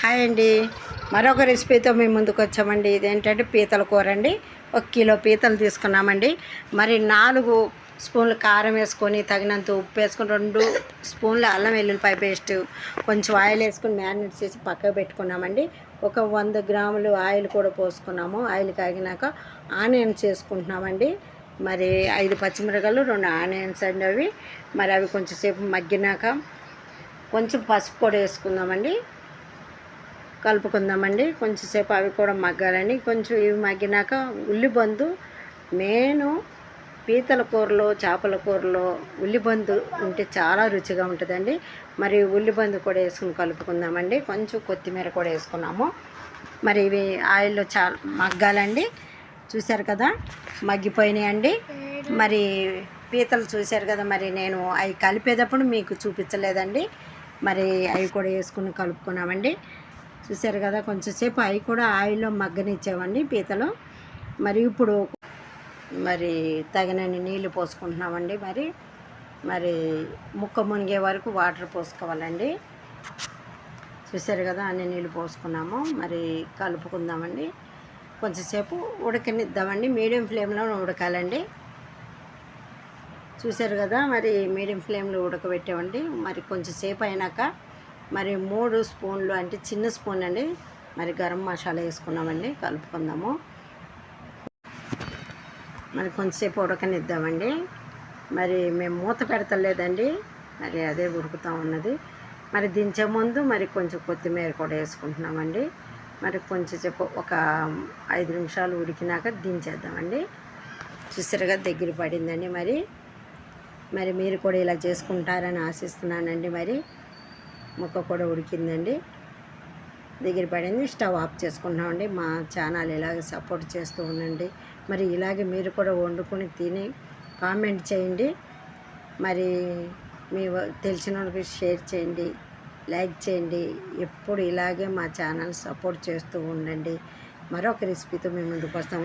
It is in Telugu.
హాయ్ అండి. మరొక రెసిపీతో మేము ముందుకు వచ్చామండి. ఇదేంటంటే పీతల కూర అండి ఒక కిలో పీతలు తీసుకున్నామండి. మరి నాలుగు స్పూన్లు కారం వేసుకొని తగినంత ఉప్పు వేసుకొని రెండు స్పూన్లు అల్లం వెల్లుల్లిపాయ పేస్ట్ కొంచెం ఆయిల్ వేసుకొని మ్యారినేట్ చేసి పక్కకు పెట్టుకున్నామండి. ఒక వంద గ్రాములు ఆయిల్ కూడా పోసుకున్నాము. Oil కాగినాక onions చేసుకుంటున్నామండి. మరి ఐదు పచ్చిమిరకాయలు రెండు ఆనియన్స్ అండి అవి. మరి అవి కొంచెంసేపు మగ్గినాక కొంచెం పసుపు కూడా వేసుకుందామండి. కలుపుకుందామండి. కొంచెంసేపు అవి కూడా మగ్గాలని కొంచెం ఇవి మగ్గినాక ఉల్లిబందు నేను పీతల కూరలో చేపల కూరలో ఉల్లిబందు ఉంటే చాలా రుచిగా ఉంటుందండి. మరి ఉల్లిబందు కూడా వేసుకుని కలుపుకుందామండి. కొంచెం కొత్తిమీర కూడా వేసుకున్నాము. మరి ఇవి ఆయిల్లో చాలా మగ్గాలండి. చూశారు కదా? మగ్గిపోయినాయండి. మరి పీతలు చూశారు కదా? మరి నేను అవి కలిపేటప్పుడు మీకు చూపించలేదండి. మరి అవి కూడా వేసుకుని కలుపుకున్నామండి. చూశారు కదా కొంచెంసేపు అవి కూడా ఆయిల్లో మగ్గనిచ్చామండి పీతలు. మరి ఇప్పుడు మరి తగినన్ని నీళ్ళు పోసుకుంటున్నామండి మరి. మరి ముక్క మునిగే వరకు వాటర్ పోసుకోవాలండి. చూశారు కదా అన్ని నీళ్ళు పోసుకున్నాము. మరి కలుపుకుందామండి. కొంచెంసేపు ఉడకనిద్దామండి. మీడియం ఫ్లేమ్లో ఉడకాలండి. చూశారు కదా మరి మీడియం ఫ్లేమ్లో ఉడకబెట్టామండి. మరి కొంచెంసేపు అయినాక మరి మూడు స్పూన్లు అంటే చిన్న స్పూన్ అండి. మరి గరం మసాలా వేసుకున్నామండి కలుపుకుందాము. మరి కొంచెంసేపు ఉడకనిద్దామండి. మరి మేము మూత పెడతలేదండి మరి అదే ఉడుకుతూ ఉన్నది. మరి దించే ముందు మరి కొంచెం కొత్తిమీర కూడా వేసుకుంటున్నామండి. మరి కొంచెంసేపు ఒక ఐదు నిమిషాలు ఉడికినాక దించేద్దామండి. చూసారుగా దగ్గర పడిందండి మరి. మరి మీరు కూడా ఇలా చేసుకుంటారని ఆశిస్తున్నానండి మరి. ముక్క కూడా ఉడికిందండి. దగ్గర పడింది. స్టవ్ ఆఫ్ చేసుకుంటున్నామండి. మా ఛానల్ ఇలాగే సపోర్ట్ చేస్తూ ఉండండి. మరి ఇలాగే మీరు కూడా వండుకొని తిని కామెంట్ చేయండి. మరి మీ వ- తెలిసిన వాళ్ళకి షేర్ చేయండి. లైక్ చేయండి. ఎప్పుడు ఇలాగే మా ఛానల్ సపోర్ట్ చేస్తూ ఉండండి. మరొక రెసిపీతో మేము ముందుకు వస్తాము